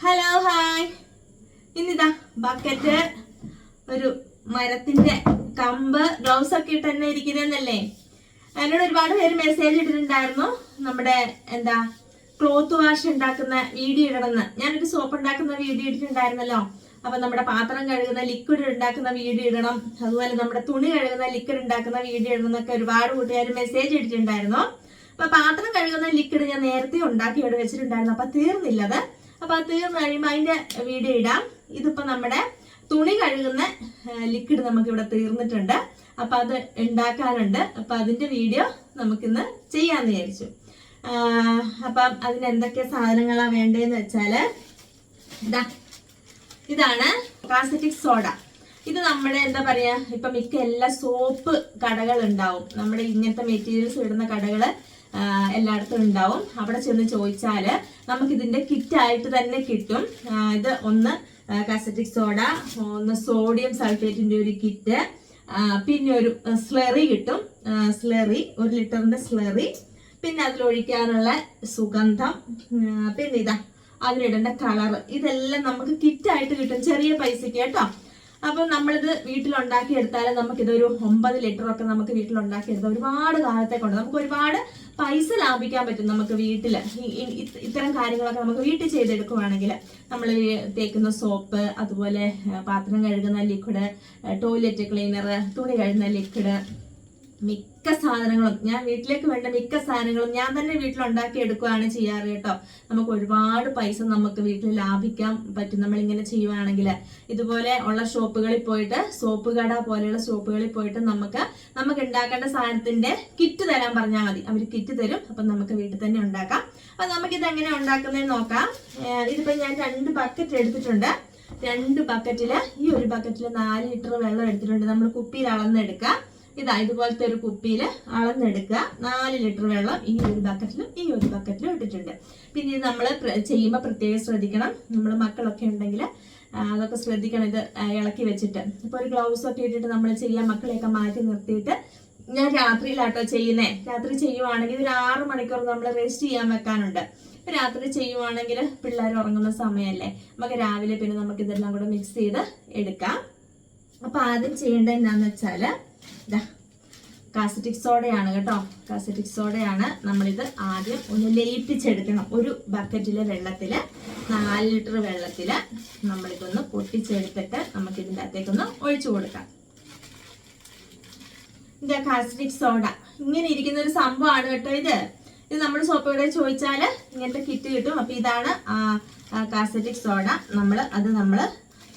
Hello hi ഇന്നിതാ bucket ഒരു മരത്തിന്റെ കമ്പ് ഗ്ലൗസ് ഒക്കെ ഇട്ട് തന്നെ ഇരിക്കുന്നല്ലേ എന്നോട് ഒരുപാട് പേര് മെസ്സേജ് ഇട്ടിട്ടുണ്ടായിരുന്നു. നമ്മുടെ എന്താ ക്ലോത്ത് വാഷ് ഉണ്ടാക്കുന്ന വീഡിയോ ഇടണമെന്ന്. ഞാനൊരു സോപ്പ് ഉണ്ടാക്കുന്ന വീഡിയോ ഇട്ടിട്ടുണ്ടായിരുന്നല്ലോ. അപ്പൊ നമ്മുടെ പാത്രം കഴുകുന്ന ലിക്വിഡ് ഉണ്ടാക്കുന്ന വീഡിയോ ഇടണം. അതുപോലെ നമ്മുടെ തുണി കഴുകുന്ന ലിക്വിഡ് ഉണ്ടാക്കുന്ന വീഡിയോ ഇടണം എന്നൊക്കെ ഒരുപാട് കൂട്ടുകാർ മെസ്സേജ് ഇട്ടിട്ടുണ്ടായിരുന്നു. അപ്പൊ പാത്രം കഴുകുന്ന ലിക്വിഡ് ഞാൻ നേരത്തെ ഉണ്ടാക്കി ഇവിടെ വെച്ചിട്ടുണ്ടായിരുന്നു. അപ്പൊ തീർന്നില്ല അത് അപ്പൊ അത് തീർന്നു കഴിയുമ്പോൾ വീഡിയോ ഇടാം. ഇതിപ്പോ നമ്മുടെ തുണി കഴുകുന്ന ലിക്വിഡ് നമുക്ക് ഇവിടെ തീർന്നിട്ടുണ്ട്. അപ്പൊ അത് ഉണ്ടാക്കാനുണ്ട്. അപ്പൊ അതിന്റെ വീഡിയോ നമുക്കിന്ന് ചെയ്യാന്ന് വിചാരിച്ചു. അപ്പൊ അതിന് എന്തൊക്കെ സാധനങ്ങളാണ് വേണ്ടതെന്ന് വെച്ചാൽ ഇതാ ഇതാണ് കാസറ്റിക് സോഡ ഇത് നമ്മുടെ എന്താ പറയാ ഇപ്പൊ മിക്ക എല്ലാ സോപ്പ് കടകൾ ഉണ്ടാവും നമ്മുടെ ഇങ്ങനത്തെ മെറ്റീരിയൽസ് ഇടുന്ന കടകൾ എല്ലായിടത്തും ഉണ്ടാവും. അവിടെ ചെന്ന് ചോദിച്ചാൽ നമുക്ക് ഇതിന്റെ കിറ്റ് ആയിട്ട് തന്നെ കിട്ടും. ഇത് ഒന്ന് കാസറ്റിക് സോഡ ഒന്ന് സോഡിയം സൾഫേറ്റിന്റെ ഒരു കിറ്റ് പിന്നെ ഒരു സ്ലറി കിട്ടും. സ്ലറി ഒരു ലിറ്ററിന്റെ സ്ലറി പിന്നെ അതിലൊഴിക്കാനുള്ള സുഗന്ധം പിന്നെ ഇതാ അതിലിടേണ്ട കളർ ഇതെല്ലാം നമുക്ക് കിറ്റായിട്ട് കിട്ടും. ചെറിയ പൈസക്ക് കേട്ടോ. അപ്പൊ നമ്മളിത് വീട്ടിലുണ്ടാക്കി എടുത്താൽ നമുക്ക് ഇതൊരു ഒമ്പത് ലിറ്റർ ഒക്കെ നമുക്ക് വീട്ടിലുണ്ടാക്കി എടുത്താൽ ഒരുപാട് കാലത്തേക്കുണ്ട്. നമുക്ക് ഒരുപാട് പൈസ ലാഭിക്കാൻ പറ്റും നമുക്ക് ഇത് ഇത്തരം കാര്യങ്ങളൊക്കെ നമുക്ക് വീട്ടിൽ ചെയ്തെടുക്കുവാണെങ്കിൽ നമ്മൾ തേക്കുന്ന സോപ്പ് അതുപോലെ പാത്രം കഴുകുന്ന ലിക്വിഡ് ടോയ്ലറ്റ് ക്ലീനർ തുണി കഴുകുന്ന ലിക്വിഡ് മിക്ക സാധനങ്ങളും ഞാൻ വീട്ടിലേക്ക് വേണ്ട മിക്ക സാധനങ്ങളും ഞാൻ തന്നെ വീട്ടിൽ ഉണ്ടാക്കി എടുക്കുകയാണ് ചെയ്യാറ് കേട്ടോ. നമുക്ക് ഒരുപാട് പൈസ നമുക്ക് വീട്ടിൽ ലാഭിക്കാൻ പറ്റും. നമ്മൾ ഇങ്ങനെ ചെയ്യുവാണെങ്കിൽ ഇതുപോലെ ഉള്ള ഷോപ്പുകളിൽ പോയിട്ട് സോപ്പ് കട പോലെയുള്ള ഷോപ്പുകളിൽ പോയിട്ട് നമുക്ക് നമുക്ക് ഉണ്ടാക്കേണ്ട സാധനത്തിന്റെ കിറ്റ് തരാൻ പറഞ്ഞാൽ മതി. അവർ കിറ്റ് തരും. അപ്പൊ നമുക്ക് വീട്ടിൽ തന്നെ ഉണ്ടാക്കാം. അപ്പൊ നമുക്ക് ഇത് എങ്ങനെ ഉണ്ടാക്കുന്നതെന്ന് നോക്കാം. ഇതിപ്പോൾ ഇതിപ്പോ ഞാൻ രണ്ട് ബക്കറ്റ് എടുത്തിട്ടുണ്ട്. രണ്ട് ബക്കറ്റിൽ ഈ ഒരു ബക്കറ്റിൽ നാല് ലിറ്റർ വെള്ളം എടുത്തിട്ടുണ്ട്. നമ്മൾ കുപ്പിയിൽ അളന്നെടുക്കാം ഇതാ ഇതുപോലത്തെ ഒരു കുപ്പിയിൽ അളന്നെടുക്കുക. നാല് ലിറ്റർ വെള്ളം ഈ ഒരു ബക്കറ്റിലും ഈ ഒരു ബക്കറ്റിലും ഇട്ടിട്ടുണ്ട്. പിന്നെ നമ്മൾ ചെയ്യുമ്പോൾ പ്രത്യേകം ശ്രദ്ധിക്കണം. നമ്മൾ മക്കളൊക്കെ ഉണ്ടെങ്കിൽ അതൊക്കെ ശ്രദ്ധിക്കണം ഇത് ഇളക്കി വെച്ചിട്ട്. ഇപ്പോൾ ഒരു ഗ്ലൗസ് ഒക്കെ ഇട്ടിട്ട് നമ്മൾ ചെയ്യാൻ മക്കളെയൊക്കെ മാറ്റി നിർത്തിയിട്ട് ഞാൻ രാത്രിയിലാട്ടോ ചെയ്യുന്നേ. രാത്രി ചെയ്യുവാണെങ്കിൽ ഒരു ആറ് മണിക്കൂർ നമ്മൾ റെസ്റ്റ് ചെയ്യാൻ വെക്കാനുണ്ട്. രാത്രി ചെയ്യുവാണെങ്കിൽ പിള്ളേർ ഉറങ്ങുന്ന സമയമല്ലേ നമുക്ക് രാവിലെ പിന്നെ നമുക്ക് ഇതെല്ലാം കൂടെ മിക്സ് ചെയ്ത് എടുക്കാം. അപ്പൊ ആദ്യം ചെയ്യേണ്ടത് എന്താന്ന് വെച്ചാൽ ഇതാ കാസറ്റിക് സോഡയാണ് കേട്ടോ. കാസറ്റിക് സോഡയാണ് നമ്മളിത് ആദ്യം ഒന്ന് ലയിപ്പിച്ചെടുക്കണം. ഒരു ബക്കറ്റിലെ വെള്ളത്തിൽ നാല് ലിറ്റർ വെള്ളത്തിൽ നമ്മളിതൊന്ന് പൊട്ടിച്ചെടുത്തിട്ട് നമുക്ക് ഇതിന്റെ അകത്തേക്കൊന്ന് ഒഴിച്ചു കൊടുക്കാം. ഇതാ കാസറ്റിക് സോഡ ഇങ്ങനെ ഇരിക്കുന്ന ഒരു സംഭവമാണ് കേട്ടോ ഇത്. ഇത് നമ്മൾ സോപ്പ് ചോദിച്ചാൽ ഇങ്ങനത്തെ കിറ്റ് കിട്ടും. അപ്പൊ ഇതാണ് കാസറ്റിക് സോഡ നമ്മൾ അത് നമ്മൾ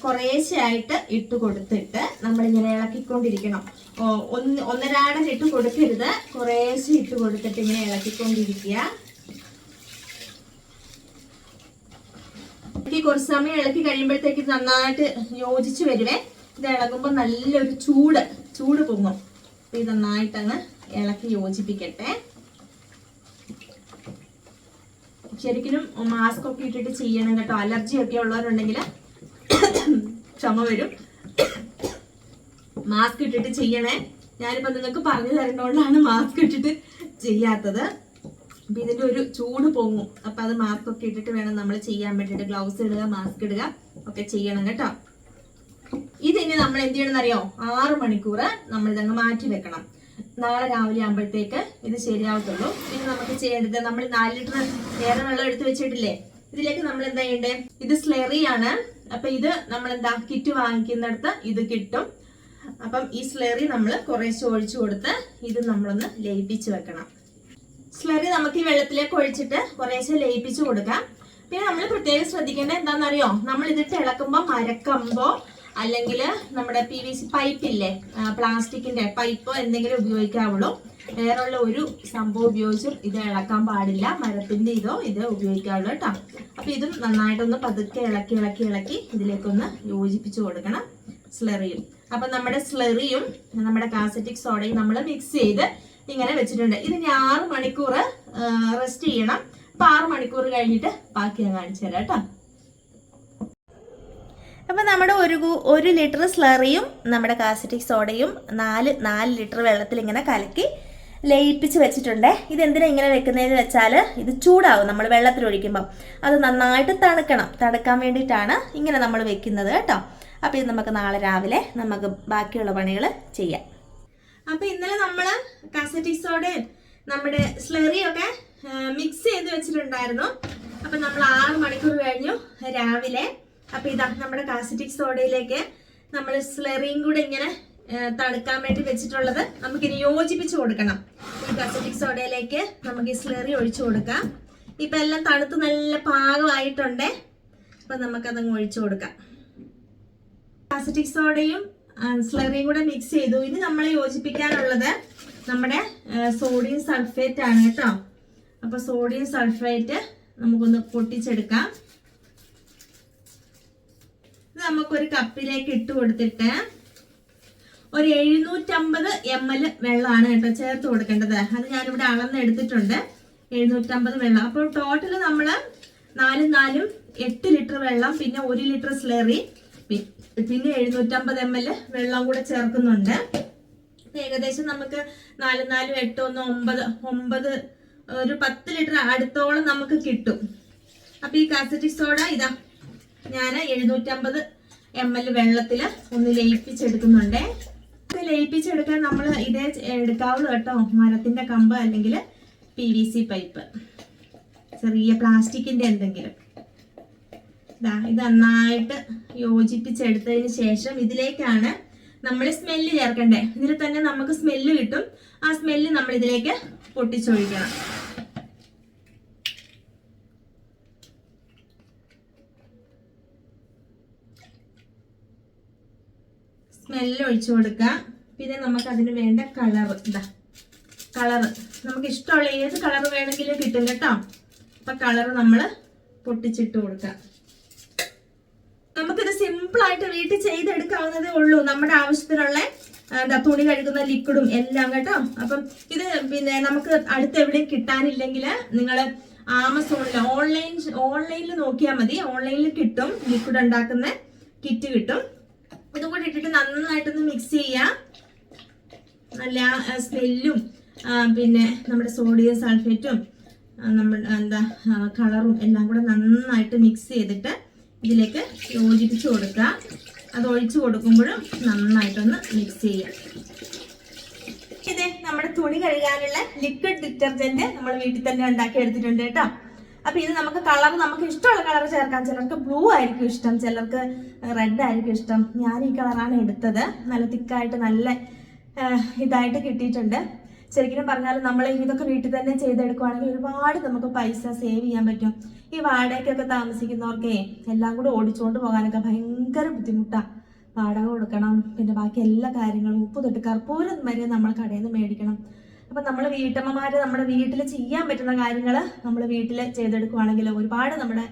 കുറേശ്ശെയായിട്ട് ഇട്ട് കൊടുത്തിട്ട് നമ്മൾ ഇങ്ങനെ ഇളക്കിക്കൊണ്ടിരിക്കണം ഒന്ന് ഒന്നരാടം ഇട്ട് കൊടുക്കരുത്. കുറേശ്ശെ ഇട്ട് കൊടുത്തിട്ട് ഇങ്ങനെ ഇളക്കിക്കൊണ്ടിരിക്കുക. ഇളക്കി കുറച്ച് സമയം ഇളക്കി കഴിയുമ്പോഴത്തേക്ക് നന്നായിട്ട് യോജിച്ച് വരുവേ. ഇത് ഇളകുമ്പോൾ നല്ലൊരു ചൂട് ചൂട് പൊങ്ങും. ഇത് നന്നായിട്ടങ്ങ് ഇളക്കി യോജിപ്പിക്കട്ടെ. ശരിക്കും മാസ്ക് ഒക്കെ ഇട്ടിട്ട് ചെയ്യണം കേട്ടോ. അലർജി ഒക്കെ ഉള്ളവരുണ്ടെങ്കിൽ ക്ഷമ വരും. മാസ്ക് ഇട്ടിട്ട് ചെയ്യണേ. ഞാനിപ്പോ നിങ്ങൾക്ക് പറഞ്ഞു തരുന്നതുകൊണ്ടാണ് മാസ്ക് ഇട്ടിട്ട് ചെയ്യാത്തത്. അപ്പൊ ഇതിന്റെ ഒരു ചൂട് പൊങ്ങും. അപ്പൊ അത് മാസ്ക് ഒക്കെ ഇട്ടിട്ട് വേണം നമ്മൾ ചെയ്യാൻ വേണ്ടിയിട്ട്. ഗ്ലൗസ് ഇടുക മാസ്ക് ഇടുക ഒക്കെ ചെയ്യണം കേട്ടോ. ഇതിനി നമ്മൾ എന്ത് ചെയ്യണം അറിയോ ആറ് മണിക്കൂർ നമ്മൾ ഇതങ്ങ് മാറ്റി വെക്കണം. നാളെ രാവിലെ ആകുമ്പോഴത്തേക്ക് ഇത് ശരിയാവത്തുള്ളൂ. പിന്നെ നമുക്ക് ചെയ്യേണ്ടത് നമ്മൾ നാല് ലിറ്റർ വേറെ വെള്ളം എടുത്ത് വെച്ചിട്ടില്ലേ? ഇതിലേക്ക് നമ്മൾ എന്താ ചെയ്യേണ്ടത് ഇത് സ്ലെറിയാണ് അപ്പൊ ഇത് നമ്മൾ എന്താ കിറ്റ് വാങ്ങിക്കുന്നിടത്ത് ഇത് കിട്ടും. അപ്പം ഈ സ്ലറി നമ്മൾ കുറേശ്ശെ ഒഴിച്ചു കൊടുത്ത് ഇത് നമ്മളൊന്ന് ലയിപ്പിച്ച് വെക്കണം. സ്ലറി നമുക്ക് ഈ വെള്ളത്തിലേക്ക് ഒഴിച്ചിട്ട് കുറേശ്ശെ ലയിപ്പിച്ച് കൊടുക്കാം. പിന്നെ നമ്മൾ പ്രത്യേകം ശ്രദ്ധിക്കേണ്ടത് എന്താണെന്നറിയോ? നമ്മൾ ഇതിട്ട് ഇളക്കുമ്പോൾ മരക്കമ്പോ അല്ലെങ്കിൽ നമ്മുടെ പി വി സി പൈപ്പില്ലേ പ്ലാസ്റ്റിക്കിന്റെ പൈപ്പോ എന്തെങ്കിലും ഉപയോഗിക്കാവുള്ളൂ. വേറെയുള്ള ഒരു സംഭവം ഉപയോഗിച്ചും ഇത് ഇളക്കാൻ പാടില്ല. മരത്തിന്റെ ഇതോ ഇത് ഉപയോഗിക്കാവുള്ളൂ കേട്ടോ. അപ്പൊ ഇതും നന്നായിട്ടൊന്ന് പതുക്കെ ഇളക്കി ഇളക്കി ഇളക്കി ഇതിലേക്കൊന്ന് യോജിപ്പിച്ച് കൊടുക്കണം. സ്ലറിയും. അപ്പൊ നമ്മുടെ സ്ലറിയും നമ്മുടെ കാസറ്റിക് സോഡയും നമ്മൾ മിക്സ് ചെയ്ത് ഇങ്ങനെ വെച്ചിട്ടുണ്ട്. ഇതിന് ആറ് മണിക്കൂർ റെസ്റ്റ് ചെയ്യണം. അപ്പൊ ആറ് മണിക്കൂർ കഴിഞ്ഞിട്ട് ബാക്കി ഞാൻ കാണിച്ചു തരാം കേട്ടോ. അപ്പോൾ നമ്മുടെ ഒരു ഒരു ലിറ്റർ സ്ലറിയും നമ്മുടെ കാസറ്റിക് സോഡയും നാല് നാല് ലിറ്റർ വെള്ളത്തിൽ ഇങ്ങനെ കലക്കി ലയിപ്പിച്ച് വെച്ചിട്ടുണ്ട്. ഇതെന്തിനാ ഇങ്ങനെ വെക്കുന്നതെന്ന് വെച്ചാൽ ഇത് ചൂടാവും. നമ്മൾ വെള്ളത്തിൽ ഒഴിക്കുമ്പോൾ അത് നന്നായിട്ട് തണുക്കണം. തണുക്കാൻ വേണ്ടിയിട്ടാണ് ഇങ്ങനെ നമ്മൾ വെക്കുന്നത് കേട്ടോ. അപ്പോൾ ഇത് നമുക്ക് നാളെ രാവിലെ നമുക്ക് ബാക്കിയുള്ള പണികൾ ചെയ്യാം. അപ്പോൾ ഇന്നലെ നമ്മൾ കാസറ്റിക് സോഡയും നമ്മുടെ സ്ലറിയൊക്കെ മിക്സ് ചെയ്ത് വെച്ചിട്ടുണ്ടായിരുന്നു. അപ്പം നമ്മൾ ആറ് മണിക്കൂർ കഴിഞ്ഞു രാവിലെ. അപ്പോൾ ഇതാ നമ്മുടെ കാസറ്റിക് സോഡയിലേക്ക് നമ്മൾ സ്ലറിയും കൂടെ ഇങ്ങനെ തണുക്കാൻ വേണ്ടി വെച്ചിട്ടുള്ളത് നമുക്കിനി യോജിപ്പിച്ച് കൊടുക്കണം. ഈ കസറ്റിക് സോഡയിലേക്ക് നമുക്ക് ഈ സ്ലറി ഒഴിച്ചു കൊടുക്കാം. ഇപ്പൊ എല്ലാം തണുത്ത് നല്ല പാകമായിട്ടുണ്ടേ. അപ്പൊ നമുക്കതങ്ങ് ഒഴിച്ചു കൊടുക്കാം. കസറ്റിക് സോഡയും സ്ലറിയും കൂടെ മിക്സ് ചെയ്തു. ഇനി നമ്മൾ യോജിപ്പിക്കാനുള്ളത് നമ്മുടെ സോഡിയം സൾഫേറ്റ് ആണ് കേട്ടോ. അപ്പൊ സോഡിയം സൾഫേറ്റ് നമുക്കൊന്ന് പൊട്ടിച്ചെടുക്കാം. ഇത് നമുക്കൊരു കപ്പിലേക്ക് ഇട്ട് കൊടുത്തിട്ട് ഒരു എഴുന്നൂറ്റമ്പത് എം എൽ വെള്ളമാണ് കേട്ടോ ചേർത്ത് കൊടുക്കേണ്ടത്. അത് ഞാനിവിടെ അളന്നെടുത്തിട്ടുണ്ട് എഴുന്നൂറ്റമ്പത് വെള്ളം. അപ്പോൾ ടോട്ടൽ നമ്മൾ നാലും നാലും എട്ട് ലിറ്റർ വെള്ളം പിന്നെ ഒരു ലിറ്റർ സ്ലറി പിന്നെ എഴുന്നൂറ്റമ്പത് എം എൽ വെള്ളം കൂടെ ചേർക്കുന്നുണ്ട്. ഏകദേശം നമുക്ക് നാലും നാലും എട്ട് ഒന്ന് ഒമ്പത് ഒമ്പത് ഒരു പത്ത് ലിറ്റർ അടുത്തോളം നമുക്ക് കിട്ടും. അപ്പൊ ഈ കാസറ്റിക് സോഡ ഇതാ ഞാൻ എഴുന്നൂറ്റമ്പത് എം എൽ വെള്ളത്തിൽ ഒന്ന് ലയിപ്പിച്ചെടുക്കുന്നുണ്ടേ. ഇത് ലയിപ്പിച്ചെടുക്കാൻ നമ്മൾ ഇതേ എടുക്കാവുള്ളൂ കേട്ടോ. മരത്തിന്റെ കമ്പ് അല്ലെങ്കിൽ പി വി സി പൈപ്പ് ചെറിയ പ്ലാസ്റ്റിക്കിന്റെ എന്തെങ്കിലും. ഇതാ ഇത് നന്നായിട്ട് യോജിപ്പിച്ചെടുത്തതിന് ശേഷം ഇതിലേക്കാണ് നമ്മൾ സ്മെല്ല് ചേർക്കണ്ടേ. ഇതിൽ തന്നെ നമുക്ക് സ്മെല്ല് കിട്ടും. ആ സ്മെല്ല് നമ്മൾ ഇതിലേക്ക് പൊട്ടിച്ചൊഴിക്കണം. സ്മെല്ല് ഒഴിച്ചു കൊടുക്കുക. പിന്നെ നമുക്ക് അതിന് വേണ്ട കളർ. ഇതാ കളർ. നമുക്ക് ഇഷ്ടമുള്ള ഏത് കളർ വേണമെങ്കിലും കിട്ടും കേട്ടോ. അപ്പൊ കളർ നമ്മൾ പൊട്ടിച്ചിട്ട് കൊടുക്കാം നമുക്കിത് സിമ്പിൾ ആയിട്ട് വീട്ടിൽ ചെയ്തെടുക്കാവുന്നതേ ഉള്ളൂ. നമ്മുടെ ആവശ്യത്തിനുള്ള എന്താ തുണി കഴുകുന്ന ലിക്വിഡും എല്ലാം കേട്ടോ. അപ്പം ഇത് പിന്നെ നമുക്ക് അടുത്ത് എവിടെയും കിട്ടാനില്ലെങ്കിൽ നിങ്ങൾ ആമസോണിൽ ഓൺലൈൻ ഓൺലൈനിൽ നോക്കിയാൽ മതി. ഓൺലൈനിൽ കിട്ടും. ലിക്വിഡ് ഉണ്ടാക്കുന്ന കിറ്റ് കിട്ടും. ഇതും കൂടി ഇട്ടിട്ട് നന്നായിട്ടൊന്ന് മിക്സ് ചെയ്യാം. നല്ല സ്മെല്ലും പിന്നെ നമ്മുടെ സോഡിയം സൾഫേറ്റും നമ്മൾ എന്താ കളറും എല്ലാം കൂടെ നന്നായിട്ട് മിക്സ് ചെയ്തിട്ട് ഇതിലേക്ക് യോജിപ്പിച്ച് കൊടുക്കുക. അത് ഒഴിച്ചു കൊടുക്കുമ്പോഴും നന്നായിട്ടൊന്ന് മിക്സ് ചെയ്യാം. ഇത് നമ്മുടെ തുണി കഴുകാനുള്ള ലിക്വിഡ് ഡിറ്റർജന്റ് നമ്മൾ വീട്ടിൽ തന്നെ ഉണ്ടാക്കി എടുത്തിട്ടുണ്ട് കേട്ടോ. അപ്പൊ ഇത് നമുക്ക് കളർ നമുക്ക് ഇഷ്ടമുള്ള കളർ ചേർക്കാം. ചിലർക്ക് ബ്ലൂ ആയിരിക്കും ഇഷ്ടം ചിലർക്ക് റെഡ് ആയിരിക്കും ഇഷ്ടം. ഞാൻ ഈ കളറാണ് എടുത്തത്. നല്ല തിക്കായിട്ട് നല്ല ഇതായിട്ട് കിട്ടിയിട്ടുണ്ട്. ശരിക്കും പറഞ്ഞാൽ നമ്മൾ ഇതൊക്കെ വീട്ടിൽ തന്നെ ചെയ്തെടുക്കുവാണെങ്കിൽ ഒരുപാട് നമുക്ക് പൈസ സേവ് ചെയ്യാൻ പറ്റും. ഈ വാടകയ്ക്കൊക്കെ താമസിക്കുന്നവർക്കേ എല്ലാം കൂടെ ഓടിച്ചുകൊണ്ട് പോകാനൊക്കെ ഭയങ്കര ബുദ്ധിമുട്ടാണ് വാടക കൊടുക്കണം പിന്നെ ബാക്കി എല്ലാ കാര്യങ്ങളും ഉപ്പ് തൊട്ട് കർപ്പൂരം വരെ നമ്മൾ കടയിൽ നിന്ന് മേടിക്കണം. അപ്പം നമ്മൾ വീട്ടമ്മമാർ നമ്മുടെ വീട്ടിൽ ചെയ്യാൻ പറ്റുന്ന കാര്യങ്ങൾ നമ്മൾ വീട്ടിൽ ചെയ്തെടുക്കുവാണെങ്കിൽ ഒരുപാട് നമ്മുടെ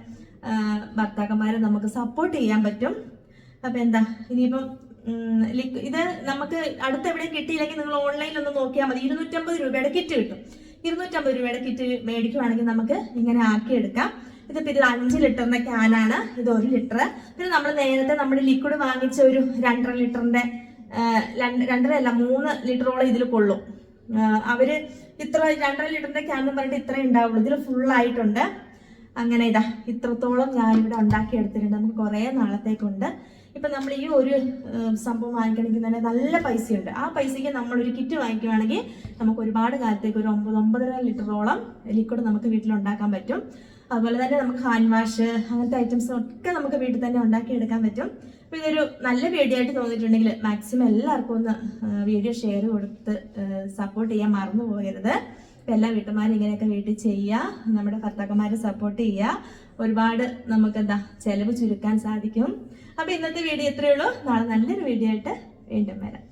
ഭർത്താക്കന്മാരെ നമുക്ക് സപ്പോർട്ട് ചെയ്യാൻ പറ്റും. അപ്പം എന്താ ഇനിയിപ്പം ഇത് നമുക്ക് അടുത്ത് എവിടെയും കിട്ടിയില്ലെങ്കിൽ നിങ്ങൾ ഓൺലൈനിൽ ഒന്ന് നോക്കിയാൽ മതി. ഇരുന്നൂറ്റമ്പത് രൂപയുടെ കിറ്റ് കിട്ടും. ഇരുന്നൂറ്റമ്പത് രൂപയുടെ കിറ്റ് മേടിക്കുവാണെങ്കിൽ നമുക്ക് ഇങ്ങനെ ആക്കിയെടുക്കാം ഇതിപ്പോൾ ഇത് അഞ്ച് ലിറ്ററിന്റെ ക്യാനാണ് ഇത് ഒരു ലിറ്റർ പിന്നെ നമ്മൾ നേരത്തെ നമ്മുടെ ലിക്വിഡ് വാങ്ങിച്ച ഒരു രണ്ടര ലിറ്ററിന്റെ രണ്ടര അല്ല മൂന്ന് ലിറ്ററോളം ഇതിൽ കൊള്ളും. അവർ ഇത്ര രണ്ടര ലിറ്ററിന്റെ ക്യാൻ പറഞ്ഞിട്ട് ഇത്രേ ഉണ്ടാവുള്ളൂ. ഇതിൽ ഫുൾ ആയിട്ടുണ്ട്. അങ്ങനെ ഇതാ ഇത്രത്തോളം ഞാൻ ഇവിടെ ഉണ്ടാക്കി എടുത്തിട്ടുണ്ട്. നമുക്ക് കുറേ നാളത്തേക്കുണ്ട്. ഇപ്പം നമ്മൾ ഈ ഒരു സംഭവം വാങ്ങിക്കണമെങ്കിൽ തന്നെ നല്ല പൈസയുണ്ട്. ആ പൈസയ്ക്ക് ഒരു കിറ്റ് വാങ്ങിക്കുവാണെങ്കിൽ നമുക്ക് ഒരുപാട് കാലത്തേക്ക് ഒരു ഒമ്പത് ഒമ്പതര ലിറ്ററോളം ലിക്വിഡ് നമുക്ക് വീട്ടിൽ ഉണ്ടാക്കാൻ പറ്റും. അതുപോലെ തന്നെ നമുക്ക് ഹാൻഡ് വാഷ് അങ്ങനത്തെ ഐറ്റംസ് ഒക്കെ നമുക്ക് വീട്ടിൽ തന്നെ ഉണ്ടാക്കി എടുക്കാൻ പറ്റും. അപ്പോൾ ഇതൊരു നല്ല വീഡിയോ ആയിട്ട് തോന്നിയിട്ടുണ്ടെങ്കിൽ മാക്സിമം എല്ലാവർക്കും ഒന്ന് വീഡിയോ ഷെയർ കൊടുത്ത് സപ്പോർട്ട് ചെയ്യാൻ മറന്നു പോകരുത്. ഇപ്പം എല്ലാ വീട്ടുമാരും ഇങ്ങനെയൊക്കെ വീട്ടിൽ ചെയ്യുക നമ്മുടെ ഭർത്താക്കന്മാരെ സപ്പോർട്ട് ചെയ്യുക. ഒരുപാട് നമുക്ക് എന്താ ചെലവ് ചുരുക്കാൻ സാധിക്കും. അപ്പോൾ ഇന്നത്തെ വീഡിയോ ഇത്രയേ ഉള്ളൂ. നാളെ നല്ലൊരു വീഡിയോ ആയിട്ട് വീണ്ടും വരാം.